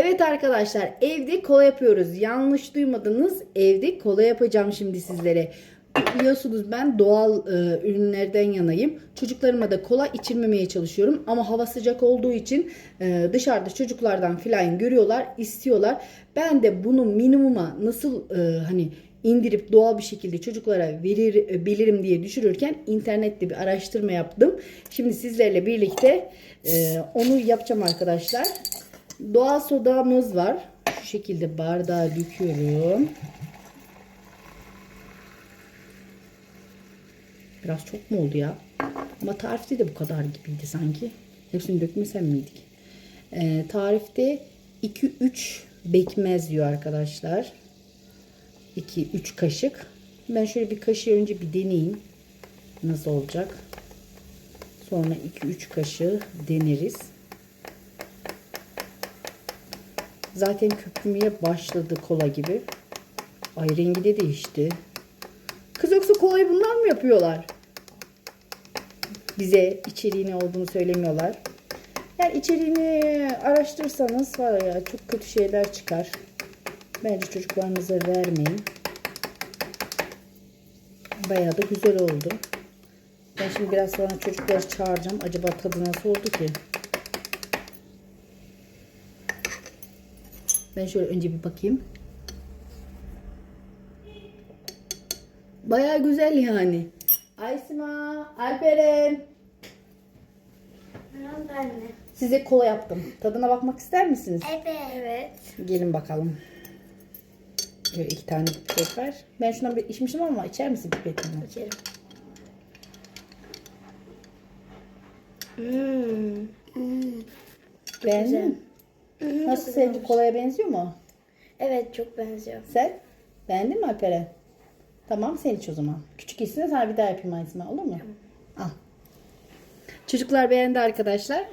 Evet arkadaşlar evde kola yapıyoruz. Yanlış duymadınız. Evde kola yapacağım şimdi sizlere. Biliyorsunuz ben doğal e, ürünlerden yanayım. Çocuklarıma da kola içirmemeye çalışıyorum. Ama hava sıcak olduğu için e, dışarıda çocuklardan filan görüyorlar, istiyorlar. Ben de bunu minimuma nasıl e, hani indirip doğal bir şekilde çocuklara verir e, bilirim diye düşürürken internette bir araştırma yaptım. Şimdi sizlerle birlikte e, onu yapacağım arkadaşlar. Doğal sodamız var. Şu şekilde bardağa döküyorum. Biraz çok mu oldu ya? Ama tarifte de bu kadar gibiydi sanki. Hepsini dökmesem miydik? Ee, tarifte 2-3 bekmez diyor arkadaşlar. 2-3 kaşık. Ben şöyle bir kaşığı önce bir deneyeyim. Nasıl olacak? Sonra 2-3 kaşığı deneriz. Zaten köpürmeye başladı kola gibi. Ay rengi de değişti. Kız yoksa kolayı bunlar mı yapıyorlar? Bize içeriği ne olduğunu söylemiyorlar. Yani içeriğini araştırırsanız var ya çok kötü şeyler çıkar. Bence çocuklarınıza vermeyin. Bayağı da güzel oldu. Ben şimdi biraz sonra çocukları çağıracağım. Acaba tadı nasıl oldu ki? Ben şöyle önce bir bakayım. Bayağı güzel yani. Aysima, Alperen. Ne oldu anne? Size kola yaptım. Tadına bakmak ister misiniz? Evet. Evet. Gelin bakalım. Böyle iki tane pipet var. Ben şundan bir içmişim ama içer misin pipetini? İçerim. Hmm. Hmm. Beğendin mi? Nasıl güzelmiş. kolaya benziyor mu? Evet çok benziyor. Sen? Beğendin mi Alperen? Tamam sen iç o zaman. Küçük içsin de sana bir daha yapayım Aysima olur mu? Al. Çocuklar beğendi arkadaşlar.